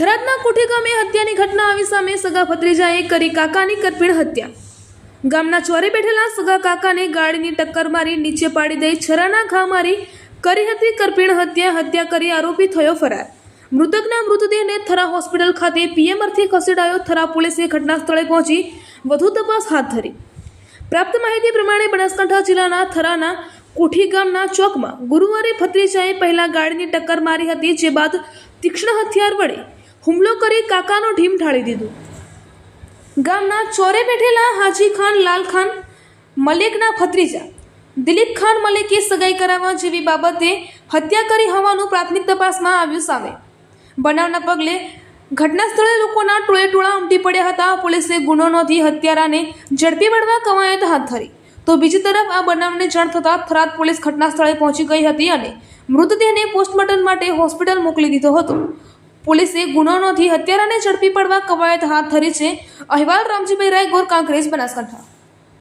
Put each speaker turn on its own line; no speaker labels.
થરાદના કોઠી ગામે હત્યાની ઘટના આવી સામે સગા ભત્રીજાએ કરી કાકાની કરપીણ હત્યા ગામના ચોરે બેઠેલા સગા કાકાને ગાડીની ટક્કર મારી નીચે પાડી દઈ છરાના ઘા મારી કરી હતી કરપીણ હત્યા હત્યા કરી આરોપી થયો ફરાર મૃતકના મૃતદેહને થરા હોસ્પિટલ ખાતે પીએમઆરથી ખસેડાયો થરા પોલીસે ઘટના સ્થળે પહોંચી વધુ તપાસ હાથ ધરી પ્રાપ્ત માહિતી પ્રમાણે બનાસકાંઠા જિલ્લાના થરાના કોઠી ગામના ચોકમાં ગુરુવારે ફત્રીજાએ પહેલા ગાડીની ટક્કર મારી હતી જે બાદ તીક્ષ્ણ હથિયાર વડે હુમલો કરી કાકાનો ઢીમ ઢાળી દીધું ગામના ચોરે બેઠેલા હાજી ખાન લાલખાન મલેકના ફત્રીજા દિલીપ ખાન મલેકે સગાઈ કરાવવા જેવી બાબતે હત્યા કરી હોવાનું પ્રાથમિક તપાસમાં આવ્યું સામે બનાવના પગલે ઘટના સ્થળે લોકોના ટોળે ટોળા ઉમટી પડ્યા હતા પોલીસે ગુનો નોંધી હત્યારાને ઝડપી વળવા કવાયત હાથ ધરી તો બીજી તરફ આ બનાવને જાણ થતાં થરાદ પોલીસ ઘટના સ્થળે પહોંચી ગઈ હતી અને મૃતદેહને પોસ્ટમોર્ટમ માટે હોસ્પિટલ મોકલી દીધો હતો પોલીસે ગુનો નોંધી હત્યારાને ઝડપી પડવા કવાયત હાથ ધરી છે અહેવાલ રામજીભાઈ રાય ગોર કોંગ્રેસ બનાસકાંઠા